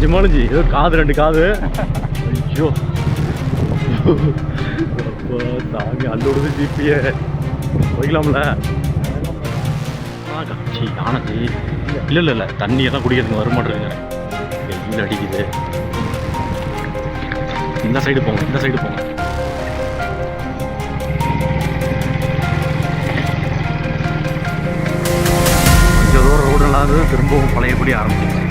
நிஜமாலும் G ஏதோ காது ரெண்டு காது. ஐயோ. அப்பா, சாமி அல்லோடுது ஜிபிய. போய்க்கலாம்ல. ஜி யானை ஜி இல்லை இல்லை இல்லை தண்ணியெல்லாம் குடிக்கிறதுக்கு வர மாட்டேங்க வெயில் அடிக்குது. இந்த சைடு போங்க இந்த சைடு போங்க. கொஞ்சம் தூரம் ரோடெல்லாம் இல்லாத திரும்பவும் பழையபடி ஆரம்பிச்சிச்சு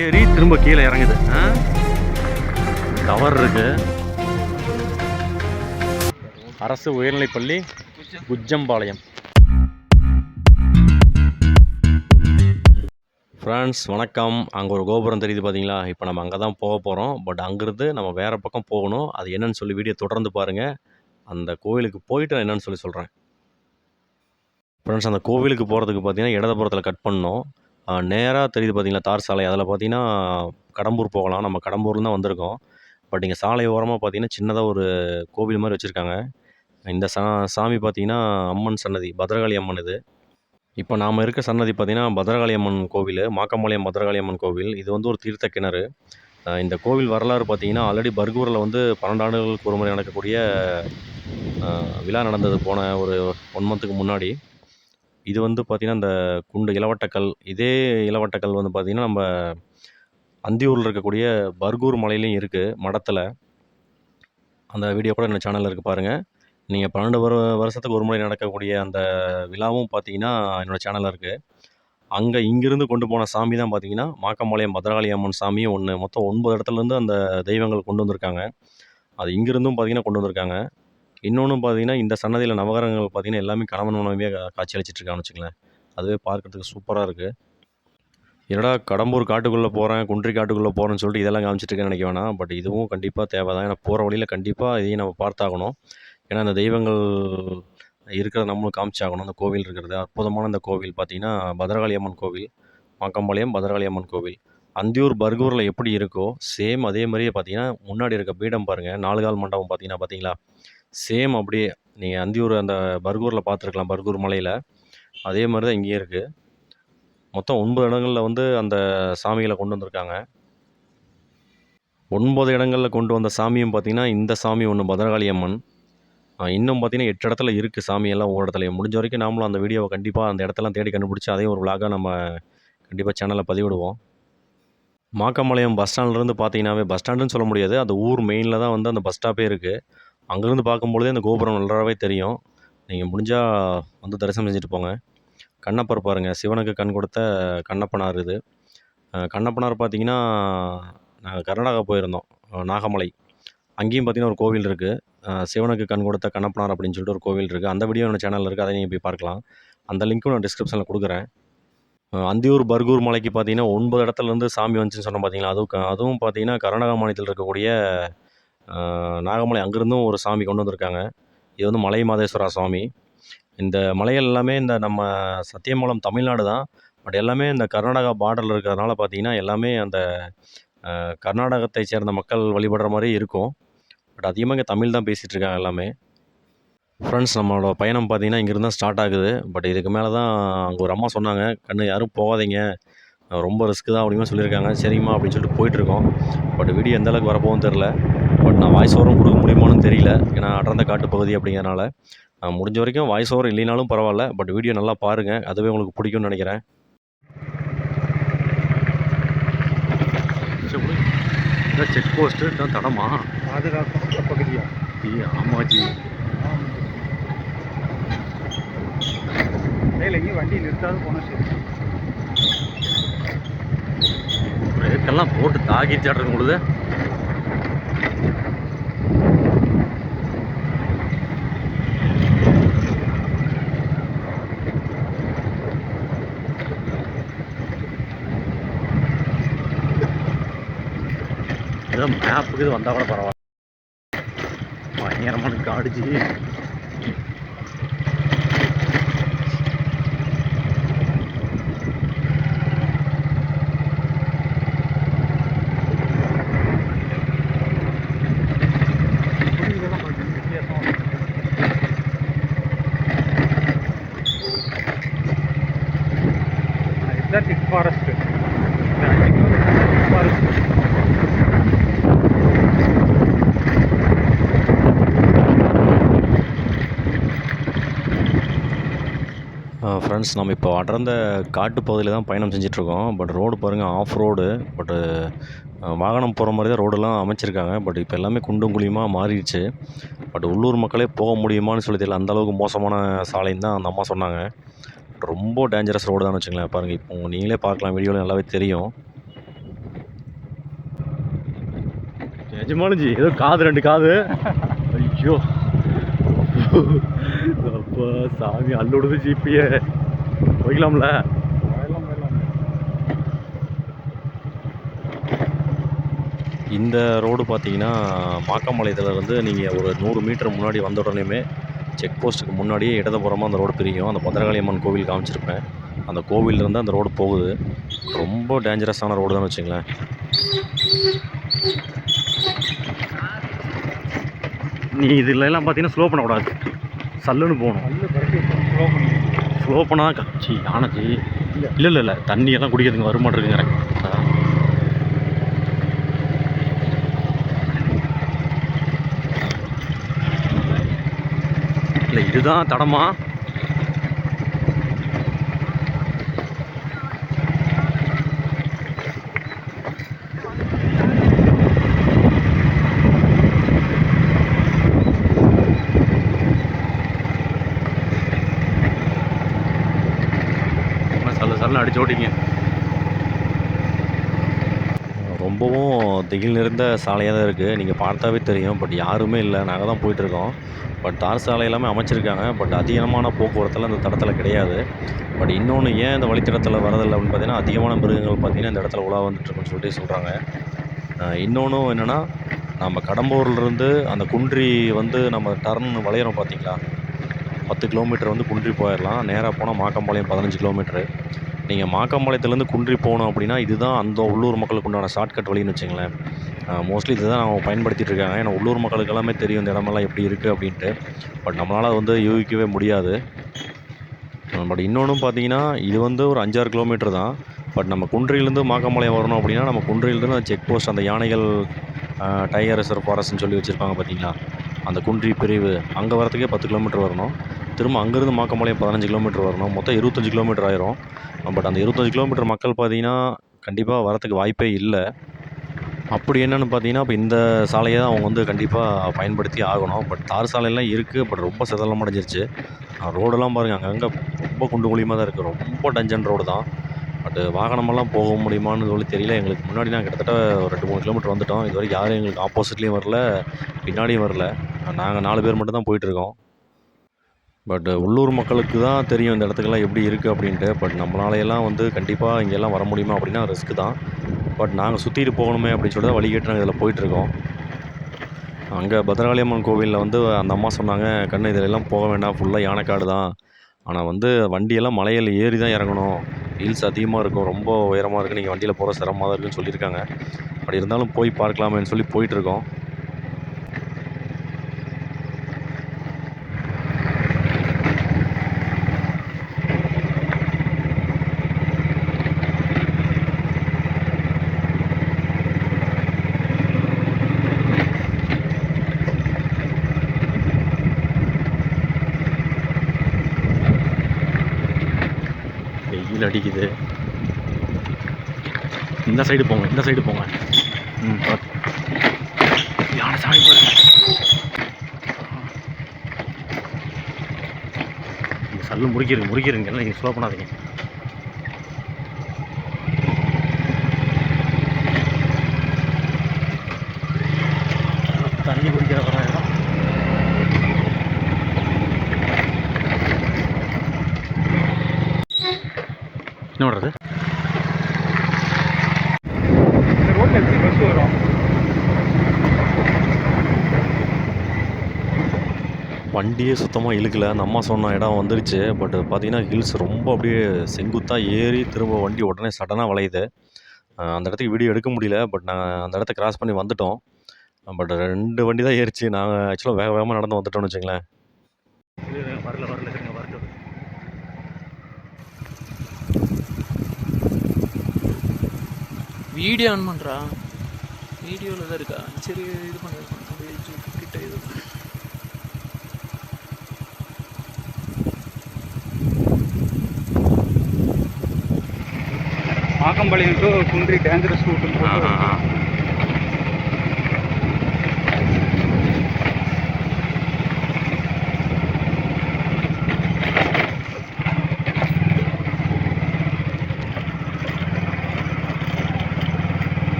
ஏறி திரும்ப கீழே இறங்குது. கவர் இருக்கு. அரசு உயர்நிலைப்பள்ளி குஜம்பாளையம். ஃப்ரெண்ட்ஸ் வணக்கம். அங்கே ஒரு கோபுரம் தெரியுது பார்த்தீங்களா இப்போ நம்ம அங்கே தான் போக போகிறோம் பட் அங்கேருந்து நம்ம வேறு பக்கம் போகணும். அது என்னன்னு சொல்லி வீடியோ தொடர்ந்து பாருங்கள் அந்த கோவிலுக்கு போயிட்டு நான் என்னென்னு சொல்லி சொல்கிறேன் ஃப்ரெண்ட்ஸ் அந்த கோவிலுக்கு போகிறதுக்கு பார்த்தீங்கன்னா இடதுபுறத்தில் கட் பண்ணோம். நேராக தெரியுது பார்த்தீங்களா தார் சாலை. அதில் பார்த்தீங்கன்னா கடம்பூர் போகலாம். நம்ம கடம்பூர்ல தான் வந்திருக்கோம். பட் இங்கே சாலை ஓரமாக பார்த்தீங்கன்னா சின்னதாக ஒரு கோவில் மாதிரி வச்சுருக்காங்க. இந்த சா சாமி பார்த்தீங்கன்னா அம்மன் சன்னதி பத்ரகாளி அம்மன் இது. இப்போ நாம் இருக்க சன்னதி பார்த்தீங்கன்னா பத்ரகாளி அம்மன் கோவில் மாக்கம்பாளையம் பத்ரகாளி அம்மன் கோவில். இது வந்து ஒரு தீர்த்த கிணறு. இந்த கோவில் வரலாறு பார்த்தீங்கன்னா ஆல்ரெடி பர்கூரில் வந்து பன்னெண்டு ஆண்டுகளுக்கு ஒரு முறை நடக்கக்கூடிய விழா நடந்தது போன ஒரு ஒன் மந்த்துக்கு முன்னாடி. இது வந்து பார்த்திங்கன்னா இந்த குண்டு இளவட்டக்கல் இதே இளவட்டக்கல் வந்து பார்த்திங்கன்னா நம்ம அந்தியூரில் இருக்கக்கூடிய பர்கூர் மலையிலையும் இருக்குது மடத்தில். அந்த வீடியோ கூட என்னோட சேனலில் இருக்குது பாருங்கள் நீங்கள் பன்னெண்டு வரு வருஷத்துக்கு ஒரு முறை நடக்கக்கூடிய அந்த விழாவும் பார்த்தீங்கன்னா என்னோடய சேனலில் இருக்குது அங்கே இங்கிருந்து கொண்டு போன சாமி தான் பார்த்தீங்கன்னா மாக்கம்பாளையம் பத்ரகாளி அம்மன் சாமியும் ஒன்று மொத்தம் ஒன்பது இடத்துலேருந்து அந்த தெய்வங்கள் கொண்டு வந்திருக்காங்க. அது இங்கிருந்தும் பார்த்தீங்கன்னா கொண்டு வந்திருக்காங்க. இன்னொன்று பார்த்தீங்கன்னா இந்த சன்னதியில் நவகரங்கள் பார்த்தீங்கன்னா எல்லாமே கணவன் மனைவியாக கா- காட்சி வச்சுங்களேன் அதுவே பார்க்கறதுக்கு சூப்பராக இருக்குது என்னடா கடம்பூர் காட்டுக்குள்ளே போகிறேன் குன்றி காட்டுக்குள்ளே போகிறேன்னு சொல்லிட்டு இதெல்லாம் காமிச்சிட்டுருக்கேன் நினைக்க வேணாம். பட் இதுவும் கண்டிப்பாக தேவை தான் ஏன்னா போகிற வழியில் கண்டிப்பாக இதையும் நம்ம பார்த்தாகணும். ஏன்னா அந்த தெய்வங்கள் இருக்கிறத நம்மளும் காமிச்சாகணும். அந்த கோவில் இருக்கிறது அற்புதமான அந்த கோவில் பார்த்தீங்கன்னா பத்ரகாளி அம்மன் கோவில் மாக்கம்பாளையம் பத்ரகாளி அம்மன் கோவில். அந்தியூர் பர்கூரில் எப்படி இருக்கோ சேம் அதே மாதிரியே பார்த்தீங்கன்னா முன்னாடி இருக்க பீடம் பாருங்கள் நாலு கால் மண்டபம் பார்த்தீங்கன்னா பார்த்தீங்களா சேம் அப்படியே நீங்கள் அந்தியூர் அந்த பர்கூரில் பார்த்துருக்கலாம் பர்கூர் மலையில். அதே மாதிரி தான் இங்கேயும் இருக்குது மொத்தம் ஒன்பது இடங்களில் வந்து அந்த சாமிகளை கொண்டு வந்திருக்காங்க. ஒன்பது இடங்களில் கொண்டு வந்த சாமியும் பார்த்திங்கன்னா இந்த சாமி ஒன்று பத்ரகாளி அம்மன் இன்னும் பார்த்திங்கன்னா எட்டு இடத்துல இருக்குது சாமியெல்லாம் ஒவ்வொரு இடத்துலையும். முடிஞ்ச வரைக்கும் நாமளும் அந்த வீடியோவை கண்டிப்பாக அந்த இடத்தெல்லாம் தேடி கண்டுபிடிச்சி அதையும் ஒரு விலாகாக நம்ம கண்டிப்பாக சேனலில் பதிவிடுவோம். மாக்கம்பாளையம் பஸ் ஸ்டாண்ட்லேருந்து பார்த்தீங்கன்னாவே பஸ் ஸ்டாண்டுன்னு சொல்ல முடியாது. அந்த ஊர் மெயினில் தான் வந்து அந்த பஸ் ஸ்டாப்பே இருக்குது அங்கேருந்து பார்க்கும்பொழுதே அந்த கோபுரம் நல்லாவே தெரியும். நீங்கள் முடிஞ்சால் வந்து தரிசனம் செஞ்சுட்டு போங்க. கண்ணப்பர் பாருங்கள் சிவனுக்கு கண் கொடுத்த கண்ணப்பனார் இது. கண்ணப்பனார் பார்த்தீங்கன்னா நாங்கள் கர்நாடகா போயிருந்தோம் நாகமலை. அங்கேயும் பார்த்தீங்கன்னா ஒரு கோவில் இருக்குது சிவனுக்கு கண் கொடுத்த கண்ணப்பனார் அப்படின்னு சொல்லிட்டு ஒரு கோவில் இருக்குது அந்த வீடியோ என்னோட சேனலில் இருக்குது அதை நீங்கள் போய் பார்க்கலாம். அந்த லிங்க்கும் நான் டிஸ்கிரிப்ஷனில் கொடுக்குறேன். அந்தியூர் பர்கூர் மலைக்கு பார்த்தீங்கன்னா ஒன்பது இடத்துலேருந்து சாமி வந்துச்சுன்னு சொன்னோம் பார்த்தீங்களா? அதுவும் அதுவும் பார்த்தீங்கன்னா கர்நாடகா மாநிலத்தில் இருக்கக்கூடிய நாகமலை அங்கேருந்தும் ஒரு சாமி கொண்டு வந்திருக்காங்க. இது வந்து மலை மாதேஸ்வரா சாமி. இந்த மலைகள் எல்லாமே இந்த நம்ம சத்தியமங்கலம் தமிழ்நாடு தான். பட் எல்லாமே இந்த கர்நாடகா பார்டரில் இருக்கிறதுனால பார்த்தீங்கன்னா எல்லாமே அந்த கர்நாடகத்தை சேர்ந்த மக்கள் வழிபடுற மாதிரி இருக்கும். பட் அதிகமாக இங்கே தமிழ் தான் பேசிகிட்ருக்காங்க எல்லாமே. ஃப்ரெண்ட்ஸ் நம்மளோட பயணம் பார்த்திங்கன்னா இங்கேருந்து தான் ஸ்டார்ட் ஆகுது. பட் இதுக்கு மேலே தான் அங்கே ஒரு அம்மா சொன்னாங்க கண்ணு யாரும் போகாதீங்க. ரொம்ப ரிஸ்க்கு தான் அப்படிமா சொல்லியிருக்காங்க. சரிம்மா அப்படின்னு சொல்லிட்டு போயிட்டுருக்கோம் பட் வீடியோ எந்த அளவுக்கு வரப்போகும் தெரில பட் நான் வாய்ஸ் ஓவரும் கொடுக்க முடியுமான்னு தெரியல. ஏன்னா அடர்ந்த காட்டு பகுதி அப்படிங்கிறனால முடிஞ்ச வரைக்கும் வாய்ஸ் ஓவர் இல்லைனாலும் பரவாயில்ல. பட் வீடியோ நல்லா பாருங்கள் அதுவே உங்களுக்கு பிடிக்கும்னு நினைக்கிறேன். செக் போஸ்ட்டு தான் தடமா? பாதுகாக்கப்பட்ட பகுதியா? ஆமாஜி. வேலைக்கு வண்டி நிறுத்தாது போனால் சரி. பிரேக்கெல்லாம் போட்டு இருக்கும் பொழுது. ஏதோ மேப்புக்கு இது வந்தால் கூட பரவாயில்ல. பயங்கரமான காடுச்சு இதெல்லாம் கொஞ்சம் வித்தியாசம் ஆனால் எல்லாம் திக் ஃபாரஸ்ட் அஞ்சு கிலோமீட்டர் ஃபாரஸ்ட் ஃப்ரெண்ட்ஸ் நம்ம இப்போ அடர்ந்த காட்டு பகுதியில் தான் பயணம் செஞ்சிட்ருக்கோம். பட் ரோடு பாருங்கள் ஆஃப் ரோடு பட்டு வாகனம் போகிற மாதிரி தான் ரோடெல்லாம் அமைச்சிருக்காங்க. பட் இப்போ எல்லாமே குண்டும் குழியுமாக மாறிடுச்சு. பட் உள்ளூர் மக்களே போக முடியுமான்னு சொல்லி தெரியல. அந்த அளவுக்கு மோசமான சாலைன்னு தான் அந்த அம்மா சொன்னாங்க. ரொம்ப டேஞ்சரஸ் ரோடு தான் வச்சுங்களேன் பாருங்கள் இப்போ நீங்களே பார்க்கலாம். வீடியோவில் நல்லாவே தெரியும். நிஜமானுஜி ஏதோ காது ரெண்டு காது. ஐயோ. அப்பா சாமி அள்ளுடுது ஜிபியே. போய்க்கலாம்ல? இந்த ரோடு பார்த்தீங்கன்னா மாக்கம்பாளையத்துலேருந்து நீங்கள் ஒரு நூறு மீட்டர் முன்னாடி வந்த உடனேயுமே செக் போஸ்ட்டுக்கு முன்னாடியே இடதுபுறமாக அந்த ரோடு பிரியும். அந்த பத்திரகாளி அம்மன் கோவில் காமிச்சிருப்பேன். அந்த கோவிலேருந்து அந்த ரோடு போகுது. ரொம்ப டேஞ்சரஸான ரோடு தான் வச்சுங்களேன் நீ இதுலலாம் பார்த்தீங்கன்னா ஸ்லோ பண்ணக்கூடாது. சல்லுன்னு போகணும். ஸ்லோ பண்ணால் கச்சி ஆனச்சி இல்லை இல்லை இல்லை தண்ணியெல்லாம் குடிக்கிறதுங்க வருமாட்டிருக்குங்க இல்லை இதுதான் தடமா. சல்ல அடிச்சு ஓட்டிங்க. ரொம்பவும் திகில் நிறைந்த சாலையாக தான் இருக்குது நீங்கள் பார்த்தாவே தெரியும். பட் யாருமே இல்லை. நாங்கள் தான் போயிட்டுருக்கோம் பட் தார் சாலை எல்லாமே அமைச்சிருக்காங்க. பட் அதிகமான போக்குவரத்தில் இந்த தடத்தில் கிடையாது. பட் இன்னொன்று ஏன் இந்த வழித்தடத்தில் வரதில்லை அப்படின்னு பார்த்தீங்கன்னா அதிகமான மிருகங்கள் பார்த்தீங்கன்னா இந்த இடத்துல உலா வந்துட்டுருக்குன்னு சொல்லிட்டு சொல்கிறாங்க இன்னொன்றும் என்னென்னா நம்ம கடம்பூர்லேருந்து அந்த குன்றி வந்து நம்ம டர்ன் வளையிறோம் பார்த்திங்களா? பத்து கிலோமீட்டர் வந்து குன்றி போயிடலாம் நேராக போனால் மாக்கம்பாளையம் பதினஞ்சு கிலோமீட்ரு நீங்கள் மாக்காம்பாளையத்துலேருந்து குன்றி போகணும் அப்படின்னா இதுதான் அந்த உள்ளூர் மக்களுக்கு உண்டான ஷார்ட்கட் வழின்னு வச்சுங்களேன். மோஸ்ட்லி இதுதான் அவங்க பயன்படுத்திட்டு இருக்காங்க. ஏன்னா உள்ளூர் மக்களுக்கு எல்லாமே தெரியும் இந்த இடமெல்லாம் எப்படி இருக்குது அப்படின்ட்டு. பட் நம்மளால் வந்து யூகிக்கவே முடியாது. பட் இன்னொன்றும் பார்த்தீங்கன்னா இது வந்து ஒரு அஞ்சாறு கிலோமீட்டர் தான். பட் நம்ம குன்றியிலேருந்து மாக்கம்பாளையம் வரணும் அப்படின்னா நம்ம குன்றியிலேருந்து அந்த செக் போஸ்ட் அந்த யானைகள் டைகர் ரிசர்வ் ஃபாரஸ்ட்னு சொல்லி வச்சுருப்பாங்க பார்த்தீங்களா அந்த குன்றி பிரிவு அங்கே வரத்துக்கே பத்து கிலோமீட்டர் வரணும். திரும்ப அங்கேருந்து மாக்கம்பாளையம் பதினஞ்சு கிலோமீட்டர் வரணும். மொத்தம் இருபத்தஞ்சி கிலோமீட்டர் ஆயிரும். பட் அந்த இருபத்தஞ்சி கிலோமீட்டர் மக்கள் பார்த்தீங்கன்னா கண்டிப்பாக வரத்துக்கு வாய்ப்பே இல்லை. அப்படி என்னென்னு பார்த்தீங்கன்னா இப்போ இந்த சாலையை தான் அவங்க வந்து கண்டிப்பாக பயன்படுத்தி ஆகணும். பட் தார் சாலையெல்லாம் இருக்குது பட் ரொம்ப சிதலம் அடைஞ்சிருச்சு. ரோடெல்லாம் பாருங்கள் அங்கங்கே ரொம்ப குண்டு குழியமாக தான் இருக்குது ரொம்ப டஞ்சன் ரோடு தான். பட் வாகனமெல்லாம் போக முடியுமான்னு சொல்லி தெரியல. எங்களுக்கு முன்னாடி நான் கிட்டத்தட்ட ஒரு ரெண்டு மூணு கிலோமீட்டர் வந்துட்டோம். இதுவரை யாரும் எங்களுக்கு ஆப்போசிட்லேயும் வரல பின்னாடியும் வரல. நாங்கள் நாலு பேர் மட்டும் தான் போயிட்டுருக்கோம் பட் uh, உள்ளூர் மக்களுக்கு தான் தெரியும் இந்த இடத்துக்கெல்லாம் எப்படி இருக்குது அப்படின்ட்டு. பட் நம்மளாலையெல்லாம் வந்து கண்டிப்பாக இங்கெல்லாம் வர முடியுமா அப்படின்னா ரிஸ்க்கு தான். பட் நாங்கள் சுற்றிட்டு போகணுமே அப்படின்னு சொல்லி தான் வழி கேட்டு நாங்கள் இதில் போயிட்டுருக்கோம். அங்கே பத்ரகாளியம்மன் கோவிலில் வந்து அந்த அம்மா சொன்னாங்க கண்ணு இதிலெல்லாம் போக வேண்டாம். ஃபுல்லாக யானைக்காடு தான். ஆனால் வந்து வண்டியெல்லாம் மலையில் ஏறி தான் இறங்கணும். ஹில்ஸ் அதிகமாக இருக்கும். ரொம்ப உயரமாக இருக்குது நீங்கள் வண்டியில் போகிற சிரமமாக தான் இருக்குன்னு சொல்லியிருக்காங்க. அப்படி இருந்தாலும் போய் பார்க்கலாமேன்னு சொல்லி போயிட்டுருக்கோம் வெயில் அடிக்குது இந்த சைடு போங்க இந்த சைடு போங்க. ம் பாத்து. யானை சாமி பாருங்க இந்த சல்லு முறிக்கிருங்க முறிக்கிருங்க எல்லாம் நீங்கள் ஸ்லோ பண்ணாதீங்க. தண்ணி குடிக்கிற வர இடம் என்ன பண்ணுறது இந்த ரோட்டில் எப்படி பஸ் வரும் வண்டியே சுத்தமாக இழுக்கலை. அந்த அம்மா சொன்ன இடம் வந்துருச்சு. பட் பார்த்தீங்கன்னா ஹில்ஸ் ரொம்ப அப்படியே செங்குத்தாக ஏறி திரும்ப வண்டி உடனே சடனாக வளையுது. அந்த இடத்துக்கு வீடியோ எடுக்க முடியல. பட் நாங்கள் அந்த இடத்த கிராஸ் பண்ணி வந்துட்டோம். பட் ரெண்டு வண்டி தான் ஏறிச்சு. நாங்கள் ஆக்சுவலாக வேக வேகமாக நடந்து வந்துட்டோம்னு வச்சுங்களேன் வரல வரல வீடியோ ஆன் பண்ணுறா வீடியோவில் தான் இருக்கா? சரி இது பண்ணுறேன் இது பண்ணு. அப்படியே ஜூ- கிட்ட இது பண்ணு. டு குன்றி டேஞ்சரஸ் ரூட் ஆ ஆ ஆ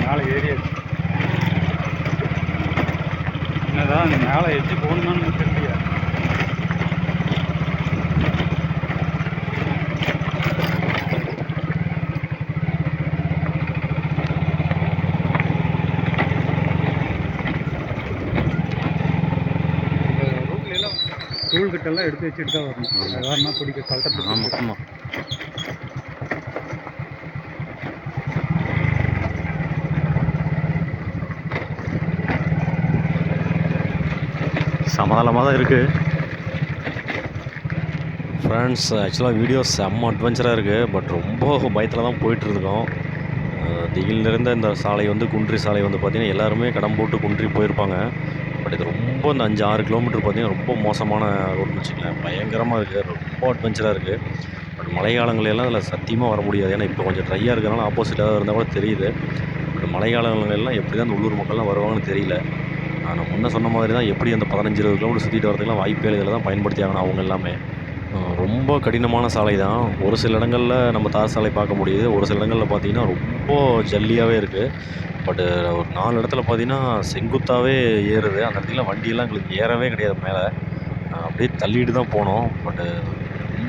மேலே ஏறியாச்சு. என்னதான் மேலே எச்சு போகணுமான்னு நமக்கு கிட்டெல்லாம் எடுத்து வச்சுட்டு தான் வரணும். வேறனா பிடிக்க கலட்டத்துக்கு ஆமாம் ஆமாம் சமாதானமாக தான் இருக்குது ஃப்ரெண்ட்ஸ் ஆக்சுவலாக வீடியோ செம்ம அட்வென்ச்சராக இருக்குது பட் ரொம்ப பயத்தில் தான் போயிட்டு இருக்கோம் அஹ் திகிலிருந்த இந்த சாலை வந்து குன்றி சாலை வந்து பார்த்திங்கன்னா எல்லாருமே கடம் போட்டு குன்றி போயிருப்பாங்க. பட் இது ரொம்ப ரொம்ப இந்த அஞ்சு ஆறு கிலோமீட்டர் பார்த்திங்கன்னா ரொம்ப மோசமான ரோடுன்னு வச்சுக்கலாம் பயங்கரமாக இருக்குது ரொம்ப அட்வென்ச்சராக இருக்குது பட் மழை காலங்களெல்லாம் அதில் சத்தியமாக வர முடியாது. ஏன்னா இப்போ கொஞ்சம் ட்ரையாக இருக்கிறனால ஆப்போசிட்டாக இருந்தால் கூட தெரியுது. பட் மழை காலங்களெல்லாம் எப்படி தான் அந்த உள்ளூர் மக்கள்லாம் வருவாங்கன்னு தெரியல. நான் முன்னே சொன்ன மாதிரி தான் எப்படி அந்த பதினஞ்சு இருபது கிலோமீட்டர் சுற்றிட்டு வரதுக்குலாம் வாய்ப்பே இல்லை. இதில் தான் பயன்படுத்தி ஆகணும் அவங்க எல்லாமே. ரொம்ப கடினமான சாலை தான் ஒரு சில இடங்களில் நம்ம தார் சாலை பார்க்க முடியுது. ஒரு சில இடங்களில் பார்த்தீங்கன்னா ரொம்ப ஜல்லியாகவே இருக்குது பட்டு ஒரு நாலு இடத்துல பார்த்தீங்கன்னா செங்குத்தாகவே ஏறுது. அந்த இடத்துல வண்டியெல்லாம் எங்களுக்கு ஏறவே கிடையாது மேலே. அப்படியே தள்ளிட்டு தான் போனோம். பட்டு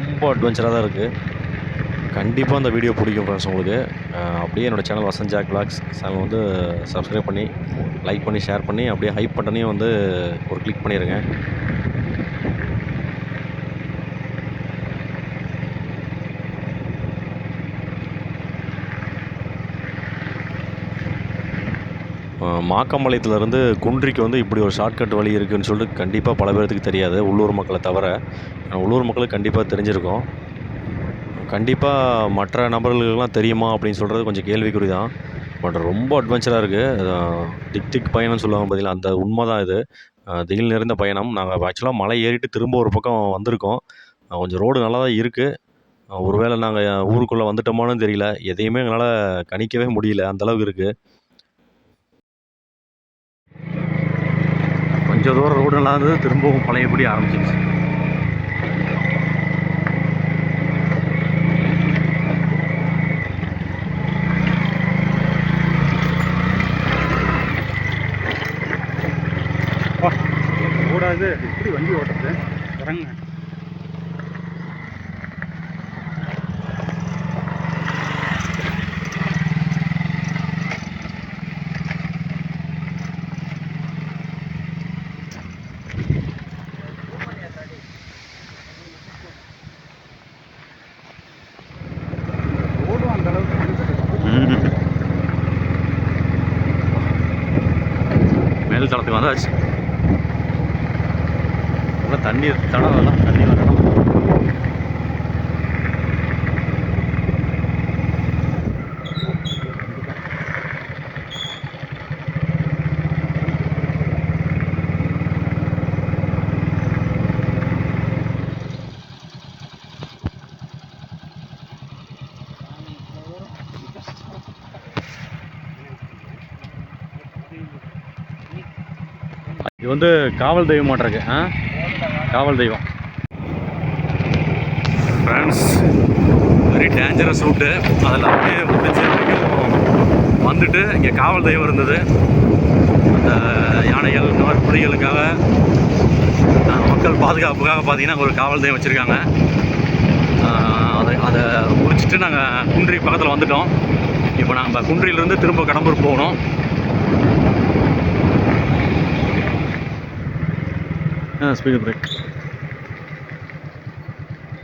ரொம்ப அட்வென்ச்சராக தான் இருக்குது கண்டிப்பாக அந்த வீடியோ பிடிக்கும் ஃப்ரெண்ட்ஸ் உங்களுக்கு. அப்படியே என்னோடய channel Vasanth Jack vlogs channel வந்து சப்ஸ்கிரைப் பண்ணி லைக் பண்ணி ஷேர் பண்ணி அப்படியே ஹைப் பட்டனையும் வந்து ஒரு கிளிக் பண்ணிடுங்க மாக்கம்பாளையத்துலேருந்து குன்றிக்கு வந்து இப்படி ஒரு ஷார்ட்கட் வழி இருக்குதுன்னு சொல்லிட்டு கண்டிப்பாக பல பேர்த்துக்கு தெரியாது. உள்ளூர் மக்களை தவிர உள்ளூர் மக்களுக்கு கண்டிப்பாக தெரிஞ்சிருக்கும். கண்டிப்பாக மற்ற நபர்களுக்கெல்லாம் தெரியுமா அப்படின்னு சொல்கிறது கொஞ்சம் கேள்விக்குறி தான் பட் ரொம்ப அட்வென்ச்சராக இருக்குது டிக் டிக் பயணம்னு சொல்லுவாங்க பார்த்தீங்களா அந்த உண்மை தான் இது திகில் நிறைந்த பயணம். நாங்கள் ஆக்சுவலாக மலை ஏறிட்டு திரும்ப ஒரு பக்கம் வந்திருக்கோம். கொஞ்சம் ரோடு நல்லா தான் இருக்குது ஒருவேளை நாங்கள் ஊருக்குள்ளே வந்துட்டோமான்னு தெரியல. எதையுமே எங்களால் கணிக்கவே முடியல. அந்த அளவுக்கு இருக்குது கொஞ்சம் தூரம் ரோடு நல்லா இருந்தது திரும்பவும் பழையபடி ஆரம்பிச்சிருச்சு. ஓடாது. எப்படி வண்டி ஓட்டுறது? இறங்க ரோடும் அந்த அளவுக்கு இருக்குது. மேல் தளத்துக்கு வந்தாச்சு நல்லா தண்ணி தடம் அதெல்லாம் தண்ணி வரணும் இது வந்து காவல் தெய்வமாட்டிருக்கு ஆ? காவல் தெய்வம். ஃப்ரெண்ட்ஸ் வெரி டேஞ்சரஸ் ரூட்டு அதில் அப்படியே முடிச்சு வரைக்கும் வந்துட்டு இங்கே காவல் தெய்வம் இருந்தது. அந்த யானைகள் இந்த மாதிரி புலிகளுக்காக மக்கள் பாதுகாப்புக்காக பார்த்தீங்கன்னா ஒரு காவல் தெய்வம் வச்சுருக்காங்க. அதை அதை முடிச்சுட்டு நாங்கள் குன்றி பக்கத்தில் வந்துட்டோம். இப்போ நாங்கள் குன்றியிலேருந்து திரும்ப கடம்பூர் போகணும். ஸ்பீடு பிரேக்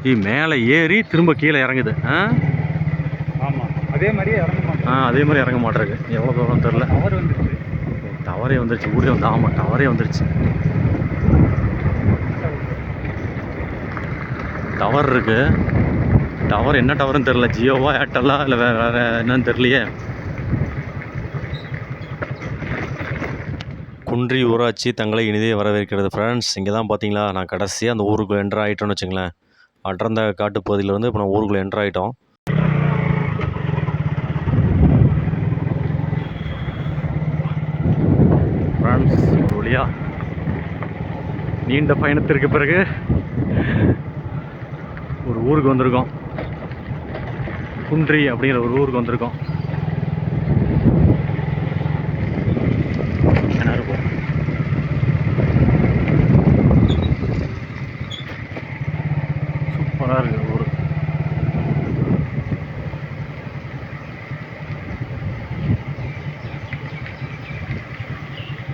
மேலே ஏறி திரும்ப கீழே இறங்குது. ஆ? ஆமா. அதே மாதிரியே இறங்க ஆ அதே மாதிரி இறங்க மாட்டேருக்கு எவ்வளோ தூரம் தெரில அவர் வந்துருச்சு. டவரே வந்துருச்சு. ஊரே வந்து ஆமாம் டவரே வந்துருச்சு. டவர் இருக்கு. டவர் என்ன டவர்னு தெரில ஜியோவா ஏர்டெல்லா இல்லை வேறு வேறு என்னன்னு தெரியலையே. குன்றி ஊராட்சி தங்களை இனிதே வரவேற்கிறது ஃப்ரெண்ட்ஸ் இங்கே தான் பார்த்தீங்களா நான் கடைசியாக அந்த ஊருக்குள்ளே என்ட்ரு ஆகிட்டோன்னு வச்சுங்களேன். அடர்ந்த காட்டுப்பகுதியில் வந்து இப்போ நான் ஊருக்குள்ளே என்ட்ரு ஆகிட்டோம் ஃப்ரெண்ட்ஸ் நீண்ட பயணத்திற்கு பிறகு ஒரு ஊருக்கு வந்திருக்கோம். குன்றி அப்படிங்கிற ஒரு ஊருக்கு வந்திருக்கோம் என்ன இருக்கும் சூப்பராக இருக்குது ஊர்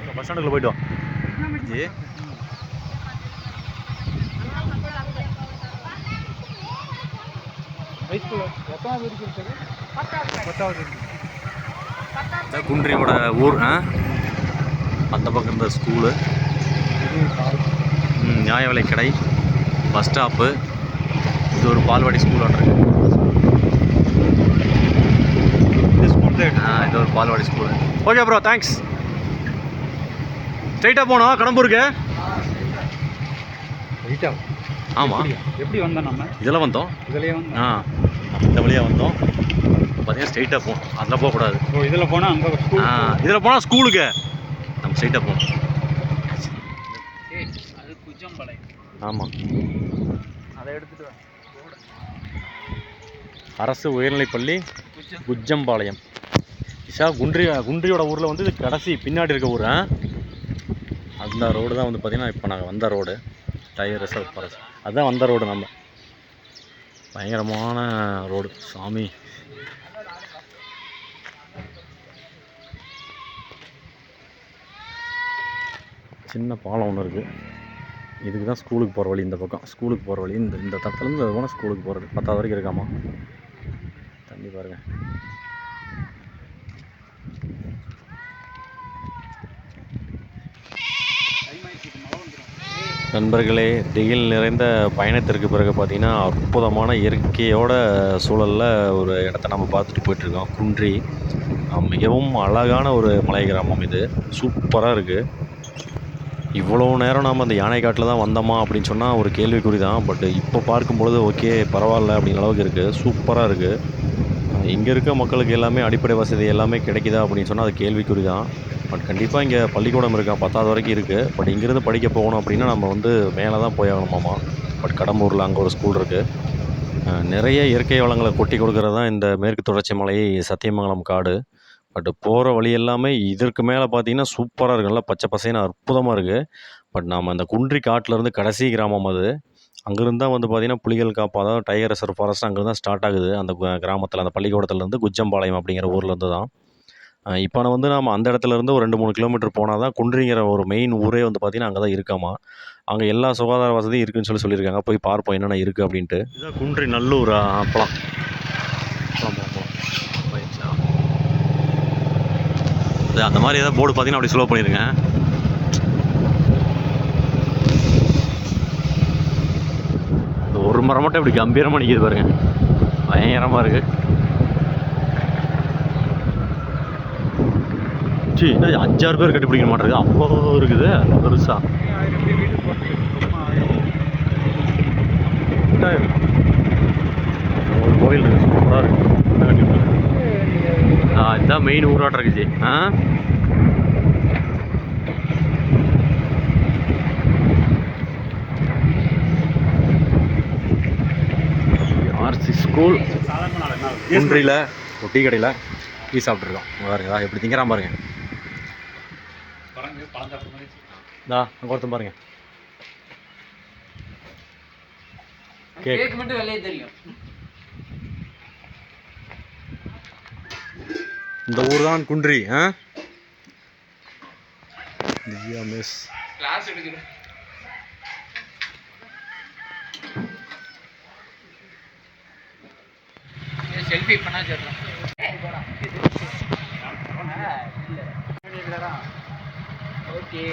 பஸ் ஸ்டாண்டுக்குள்ள போயிட்டு வா ஜி ஹை ஸ்கூல் எத்தனாவது வரைக்கும் இருக்குது பத்தாவது வரைக்கும் இதான் குன்றியோட ஊர் அந்த பக்கம் இருந்த ஸ்கூலு நியாய விலைக் கடை பஸ் ஸ்டாப்பு இது ஒரு பால்வாடி ஸ்கூல் இது ஒரு balwadi school okay bro thanks ஸ்ட்ரைட்டாக போனோம் கடம்பூருக்கு? ஆமாம் எப்படி வந்தோம் நம்ம? இதில் வந்தோம். இதுலயே வந்தோம். ஆ இந்த வழியாக வந்தோம். பார்த்தீங்கன்னா ஸ்ட்ரைட்டாக போகணும் அதில் போகக்கூடாது. ஓ இதில் போனால் அங்கே ஆ இதில் போனால் ஸ்கூலுக்கு நம்ம ஸ்ட்ரைட்டாக போகணும். ஆமாம் அதை எடுத்துட்டு வா. அரசு உயர்நிலைப்பள்ளி குஜம்பாளையம். இஷா குன்றி குன்றியோட ஊரில் வந்து கடைசி பின்னாடி இருக்க ஊர்? அந்த ரோடு தான் வந்து பார்த்திங்கன்னா இப்போ நாங்கள் வந்த ரோடு டயர் ரிசர்வ் ஃபாரஸ்ட் அதுதான் வந்த ரோடு நம்ம. பயங்கரமான ரோடு சாமி. சின்ன பாலம் ஒன்று இருக்குது இதுக்கு தான் ஸ்கூலுக்கு போகிற வழி இந்த பக்கம். ஸ்கூலுக்கு போகிற வழி இந்த இந்த தத்துலேருந்து அது போனால் ஸ்கூலுக்கு போகிறது பத்தாவது வரைக்கும் இருக்காமா? தண்ணி பாருங்கள் நண்பர்களே திகில் நிறைந்த பயணத்திற்கு பிறகு பார்த்திங்கன்னா அற்புதமான இயற்கையோட சூழலில் ஒரு இடத்த நம்ம பார்த்துட்டு போயிட்டுருக்கோம். குன்றி. மிகவும் அழகான ஒரு மலை கிராமம் இது. சூப்பராக இருக்குது இவ்வளோ நேரம் நாம் அந்த யானை காட்டில் தான் வந்தோமா அப்படின்னு சொன்னால் ஒரு கேள்விக்குறி தான். பட் இப்போ பார்க்கும் பொழுது ஓகே பரவாயில்ல அப்படிங்கிற அளவுக்கு இருக்குது சூப்பராக இருக்குது இங்கே இருக்க மக்களுக்கு எல்லாமே அடிப்படை வசதி எல்லாமே கிடைக்குதா அப்படின்னு சொன்னால் அது கேள்விக்குறி தான். பட் கண்டிப்பாக இங்கே பள்ளிக்கூடம் இருக்கா? பத்தாவது வரைக்கும் இருக்குது பட் இங்கேருந்து படிக்க போகணும் அப்படின்னா நம்ம வந்து மேலே தான் போய் ஆகணுமாமா பட் கடம்பூரில் அங்கே ஒரு ஸ்கூல் இருக்குது நிறைய இயற்கை வளங்களை கொட்டி கொடுக்குறது தான் இந்த மேற்கு தொடர்ச்சி மலை சத்தியமங்கலம் காடு. பட் போகிற வழி எல்லாமே இதற்கு மேலே பார்த்தீங்கன்னா சூப்பராக இருக்குல்ல பச்சை பசைன்னு அற்புதமாக இருக்குது பட் நாம் அந்த குன்றி காட்டிலேருந்து கடைசி கிராமம் அது. அங்கேருந்து தான் வந்து பார்த்திங்கன்னா புலிகள் காப்பு அதாவது டைகர் ரிசர்வ் ஃபாரஸ்ட் அங்கேருந்து தான் ஸ்டார்ட் ஆகுது. அந்த கிராமத்தில் அந்த பள்ளிக்கூடத்துலேருந்து குஜம்பாளையம் அப்படிங்கிற ஊர்லேருந்து தான். இப்போ நான் வந்து நாம் அந்த இடத்துல இருந்து ஒரு ரெண்டு மூணு கிலோமீட்டர் போனால் தான் குன்றிங்கிற ஒரு மெயின் ஊரே வந்து பார்த்திங்கன்னா அங்கே தான் இருக்காமா? அங்கே எல்லா சுகாதார வசதியும் இருக்குன்னு சொல்லி சொல்லியிருக்காங்க. போய் பார்ப்போம் என்னென்ன இருக்குது அப்படின்ட்டு. இதுதான் குன்றி நல்லூரா அப்பலாம் அந்த மாதிரி ஏதாவது போர்டு பார்த்தீங்கன்னா அப்படி ஸ்லோ பண்ணிடுங்க. இந்த ஒரு மரம் மட்டும் இப்படி கம்பீரமாக நிற்கிது பாருங்க. பயங்கரமாக இருக்குது சி என்ன இது அஞ்சாறு பேர் கட்டி பிடிக்க மாட்டேங்குது. அவ்வளோ இருக்குது பெருசா. ஒரு கோயில் இருக்கு சூப்பராக இருக்கு. என்ன கட்டியிருக்காங்க? ஆ இதுதான் மெயின் ஊராட்டம் இருக்குச்சு ஆ? RC school. குன்றியில் ஒரு டீ கடையில் டீ சாப்பிட்ருக்கோம் பாருங்க எப்படி திங்கிறான் பாருங்க. தா அங்கே ஒருத்தன் பாருங்க கேக் கேக் மட்டும் வெளியே தெரியும் இந்த ஊர் தான் குன்றி ஆ திவ்யா மிஸ் கிளாஸ் எடுக்கிறேன் செல்ஃபி பண்ணா சொல்கிறேன் ஓகே